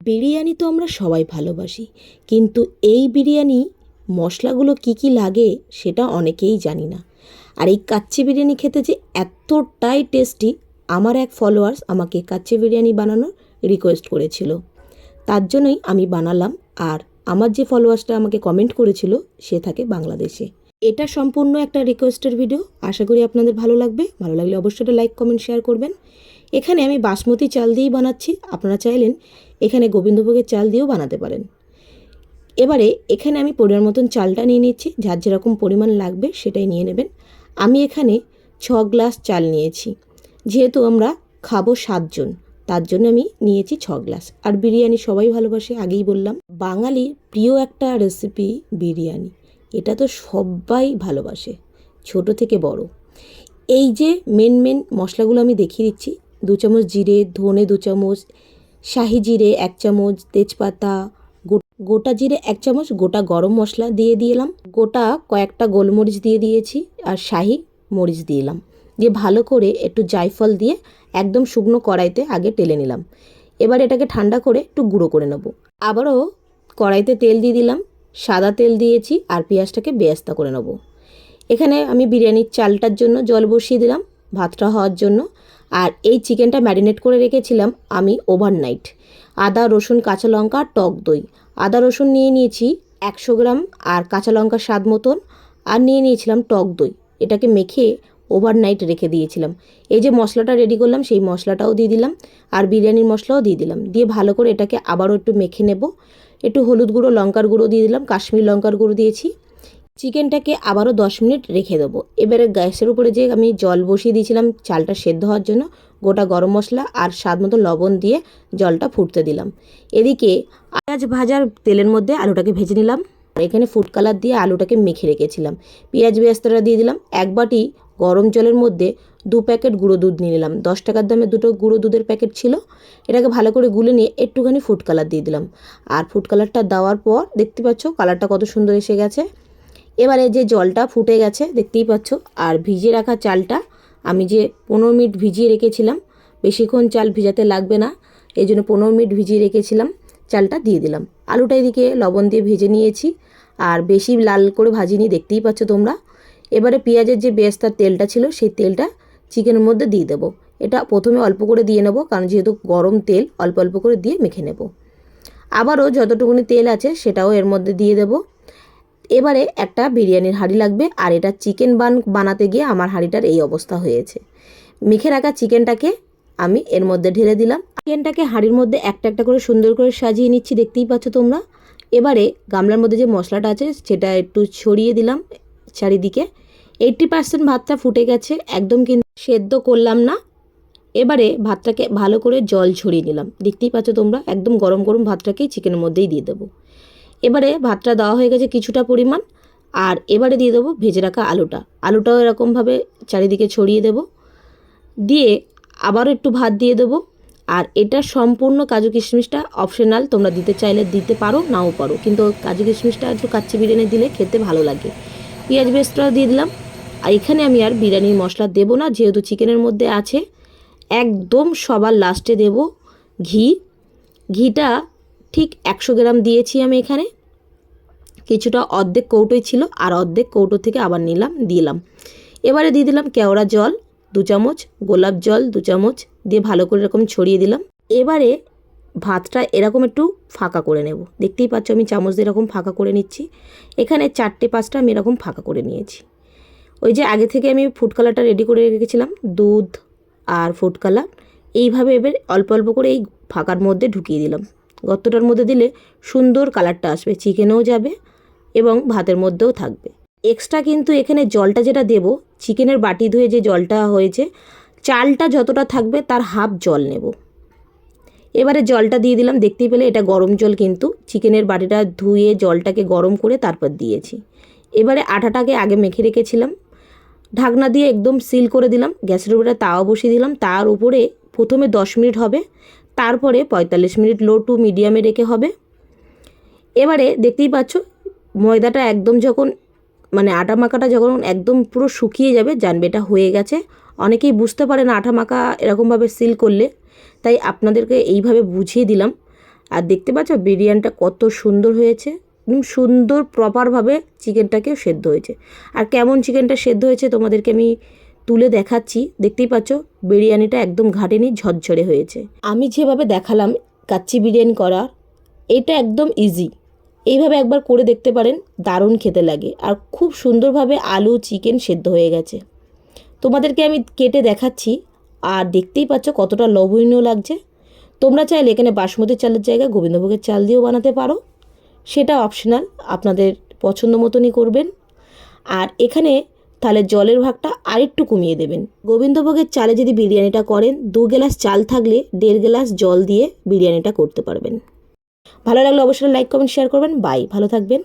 বিরিয়ানি তো আমরা সবাই ভালোবাসি, কিন্তু এই বিরিয়ানি মশলাগুলো কি কি লাগে সেটা অনেকেই জানি না। আর এই কাচ্চি বিরিয়ানি খেতে যে এতটাই টেস্টি আমার এক ফলোয়ার্স আমাকে কাচ্চি বিরিয়ানি বানানোর রিকোয়েস্ট করেছিল। তার জন্যই আমি বানালাম আর আমার যে ফলোয়ার্সটা আমাকে কমেন্ট করেছিল, সে থাকে বাংলাদেশে। এটা সম্পূর্ণ একটা রিকোয়েস্টের ভিডিও আশা করি আপনাদের ভালো লাগবে। ভালো লাগলে অবশ্যই লাইক কমেন্ট শেয়ার করবেন। এখানে আমি বাসমতি চাল দিয়েই বানাচ্ছি। আপনারা চাইলেন এখানে গোবিন্দভোগের চাল দিয়েও বানাতে পারেন। এবারে এখানে আমি পরিমাণ মতন চালটা নিয়ে নিচ্ছি। যার যেরকম পরিমাণ লাগবে সেটাই নিয়ে নেবেন। আমি এখানে ছ গ্লাস চাল নিয়েছি। যেহেতু আমরা খাব সাতজন, তার জন্য আমি নিয়েছি ছ গ্লাস। আর বিরিয়ানি সবাই ভালোবাসে, আগেই বললাম। বাঙালির প্রিয় একটা রেসিপি বিরিয়ানি। এটা তো সবাই ভালোবাসে, ছোট থেকে বড়। এই যে মেন মেন মশলাগুলো আমি দেখিয়ে দিচ্ছি দু চামচ জিরে, ধনে দু চামচ, শাহি জিরে এক চামচ, তেজপাতা, গোটা জিরে এক চামচ, গোটা গরম মশলা দিয়ে দিলাম। গোটা কয়েকটা গোলমরিচ দিয়ে দিয়েছি আর শাহি মরিচ দিলাম। দিয়ে ভালো করে একটু জায়ফল দিয়ে একদম শুকনো কড়াইতে আগে টেলে নিলাম। এবার এটাকে ঠান্ডা করে একটু গুঁড়ো করে নেব। আবারও কড়াইতে তেল দিয়ে দিলাম, সাদা তেল দিয়েছি আর পেঁয়াজটাকে বেয়াস্তা করে নেব। এখানে আমি বিরিয়ানির চালটার জন্য জল বসিয়ে দিলাম। ভাতটা হওয়ার জন্য। আর এই চিকেনটা ম্যারিনেট করে রেখেছিলাম আমি ওভারনাইট আদা, রসুন, কাঁচা লঙ্কা, টক দই। আদা, রসুন নিয়ে নিয়েছি একশো গ্রাম আর কাঁচা লঙ্কা স্বাদ মতন। আর নিয়ে নিয়েছিলাম টক দই। এটাকে মেখে ওভারনাইট রেখে দিয়েছিলাম। এই যে মশলাটা রেডি করলাম, সেই মশলাটাও দিয়ে দিলাম। আর বিরিয়ানির মশলাও দিয়ে দিলাম। দিয়ে ভালো করে এটাকে আবারও একটু মেখে নেব। একটু হলুদ গুঁড়ো, লঙ্কার গুঁড়ো দিয়ে দিলাম। কাশ্মীর লঙ্কার গুঁড়ো দিয়েছি। চিকেনটাকে আবারও দশ মিনিট রেখে দেবো। এবারে গ্যাসের উপরে যে আমি জল বসিয়ে দিয়েছিলাম চালটা সেদ্ধ হওয়ার জন্য, গোটা গরম মশলা আর স্বাদ মতো লবণ দিয়ে জলটা ফুটতে দিলাম। এদিকে পেঁয়াজ ভাজার তেলের মধ্যে আলুটাকে ভেজে নিলাম। এখানে ফুড কালার দিয়ে আলুটাকে মেখে রেখেছিলাম। পেঁয়াজ বেস্তাটা দিয়ে দিলাম। এক বাটি গরম জলের মধ্যে দু প্যাকেট গুঁড়ো দুধ নিয়ে নিলাম। দশ টাকার দামে দুটো গুঁড়ো দুধের প্যাকেট ছিল। এটাকে ভালো করে গুলে নিয়ে একটুখানি ফুড কালার দিয়ে দিলাম। আর ফুড কালারটা দেওয়ার পর, দেখতে পাচ্ছ কালারটা কত সুন্দর এসে গেছে। এবারে যে জলটা ফুটে গেছে, দেখতেই পাচ্ছ, আর ভিজিয়ে রাখা চালটা আমি যে পনেরো মিনিট ভিজিয়ে রেখেছিলাম, বেশিক্ষণ চাল ভিজাতে লাগবে না, এই জন্য পনেরো মিনিট ভিজিয়ে রেখেছিলাম, চালটা দিয়ে দিলাম। আলুটা এদিকে লবণ দিয়ে ভেজে নিয়েছি, আর বেশি লাল করে ভাজিনি, দেখতেই পাচ্ছ তোমরা। এবারে পেঁয়াজের যে বেস্তার তেলটা ছিল, সেই তেলটা চিকেনের মধ্যে দিয়ে দেবো। এটা প্রথমে অল্প করে দিয়ে নেব, কারণ যেহেতু গরম তেল, অল্প অল্প করে দিয়ে মেখে নেব। আবারও যতটুকুনি তেল আছে, সেটাও এর মধ্যে দিয়ে দেবো। এবারে একটা বিরিয়ানির হাঁড়ি লাগবে আর এটা চিকেন বান বানাতে গিয়ে আমার হাঁড়িটার এই অবস্থা হয়েছে। মেখে রাখা চিকেনটাকে আমি এর মধ্যে ঢেলে দিলাম। চিকেনটাকে হাঁড়ির মধ্যে একটা একটা করে সুন্দর করে সাজিয়ে নিচ্ছি, দেখতেই পাচ্ছ তোমরা। এবারে গামলার মধ্যে যে মশলাটা আছে সেটা একটু ছড়িয়ে দিলাম চারিদিকে। এইট্টি পার্সেন্ট ভাতটা ফুটে গেছে, একদম কিন্তু সেদ্ধ করলাম না। এবারে ভাতটাকে ভালো করে জল ছড়িয়ে নিলাম। দেখতেই পাচ্ছ তোমরা, একদম গরম গরম ভাতটাকেই চিকেনের মধ্যেই দিয়ে দেবো। এবারে ভাতটা দেওয়া হয়ে গেছে কিছুটা পরিমাণ, আর এবারে দিয়ে দেবো ভেজে রাখা আলুটা। আলুটাও এরকমভাবে চারিদিকে ছড়িয়ে দেব। দিয়ে আবারও একটু ভাত দিয়ে দেবো। আর এটা সম্পূর্ণ কাজু কিশমিশটা অপশনাল তোমরা দিতে চাইলে দিতে পারো, নাও পারো। কিন্তু কাজু কিশমিশটা একটু কাচ্চি বিরিয়ানি দিলে খেতে ভালো লাগে। পেঁয়াজ বেস্টটা দিয়ে দিলাম। আর এখানে আমি আর বিরিয়ানির মশলা দেবো না, যেহেতু চিকেনের মধ্যে আছে। একদম সবার লাস্টে দেব ঘি। ঘিটা ঠিক একশো গ্রাম দিয়েছি আমি এখানে। কিছুটা অর্ধেক কৌটোই ছিল আর অর্ধেক কৌটো থেকে আবার নিলাম, দিলাম। এবারে দিয়ে দিলাম কেওড়া জল, দু চামচ, গোলাপ জল, দু চামচ, দিয়ে ভালো করে এরকম ছড়িয়ে দিলাম। এবারে ভাতটা এরকম একটু ফাঁকা করে নেব। দেখতেই পাচ্ছ আমি চামচ দিয়ে এরকম ফাঁকা করে নিচ্ছি। এখানে চারটে পাঁচটা আমি এরকম ফাঁকা করে নিয়েছি। ওই যে আগে থেকে আমি ফুড কালারটা রেডি করে রেখেছিলাম, দুধ আর ফুড কালার এইভাবে এবার অল্প অল্প করে এই ফাঁকার মধ্যে ঢুকিয়ে দিলাম। গর্তটার মধ্যে দিলে সুন্দর কালারটা আসবে, চিকেনেও যাবে এবং ভাতের মধ্যেও থাকবে। এক্সট্রা কিন্তু এখানে জলটা যেটা দেব, চিকেনের বাটি ধুয়ে যে জলটা হয়েছে, চালটা যতটা থাকবে তার হাফ জল নেব। এবারে জলটা দিয়ে দিলাম, দেখতেই পেলে এটা গরম জল কিন্তু। চিকেনের বাটিটা ধুয়ে জলটাকে গরম করে তারপর দিয়েছি। এবারে আটাটাকে আগে মেখে রেখেছিলাম। ঢাকনা দিয়ে একদম সিল করে দিলাম, গ্যাসের উপরে তাওয়া বসিয়ে দিলাম। তার উপরে প্রথমে দশ মিনিট হবে। তারপরে পঁয়তাল্লিশ মিনিট লো টু মিডিয়ামে রেখে হবে। এবারে দেখতেই পাচ্ছ, ময়দাটা একদম যখন মানে আটা মাখাটা যখন একদম পুরো শুকিয়ে যাবে, জানবে এটা হয়ে গেছে। অনেকেই বুঝতে পারে না আটা মাখা এরকমভাবে সিল করলে, তাই আপনাদেরকে এইভাবে বুঝিয়ে দিলাম। আর দেখতে পাচ্ছ, বিরিয়ানিটা কত সুন্দর হয়েছে, একদম সুন্দর প্রপারভাবে চিকেনটাকে সেদ্ধ হয়েছে। আর কেমন চিকেনটা সেদ্ধ হয়েছে তোমাদেরকে আমি তুলে দেখাচ্ছি, দেখতেই পাচ্ছ বিরিয়ানিটা একদম ঘাটেনি ঝরঝরে হয়েছে। আমি যেভাবে দেখালাম কাচ্চি বিরিয়ানি করার এটা একদম ইজি এইভাবে একবার করে দেখতে পারেন, দারুণ খেতে লাগে। আর খুব সুন্দরভাবে আলু চিকেন সেদ্ধ হয়ে গেছে। তোমাদেরকে আমি কেটে দেখাচ্ছি, আর দেখতেই পাচ্ছ কতটা লোভনীয় লাগছে। তোমরা চাইলে এখানে বাসমতি চালের জায়গায় গোবিন্দভোগের চাল দিয়েও বানাতে পারো। সেটা অপশনাল আপনাদের পছন্দ মতনই করবেন। আর এখানে তাহলে জলের ভাগটা আরেকটু কমিয়ে দেবেন। গোবিন্দভোগের চালে যদি বিরিয়ানিটা করেন, দু গ্লাস চাল থাকলে দেড় গ্লাস জল দিয়ে বিরিয়ানিটা করতে পারবেন। ভালো লাগলে অবশ্যই লাইক, কমেন্ট শেয়ার করবেন। বাই, ভালো থাকবেন।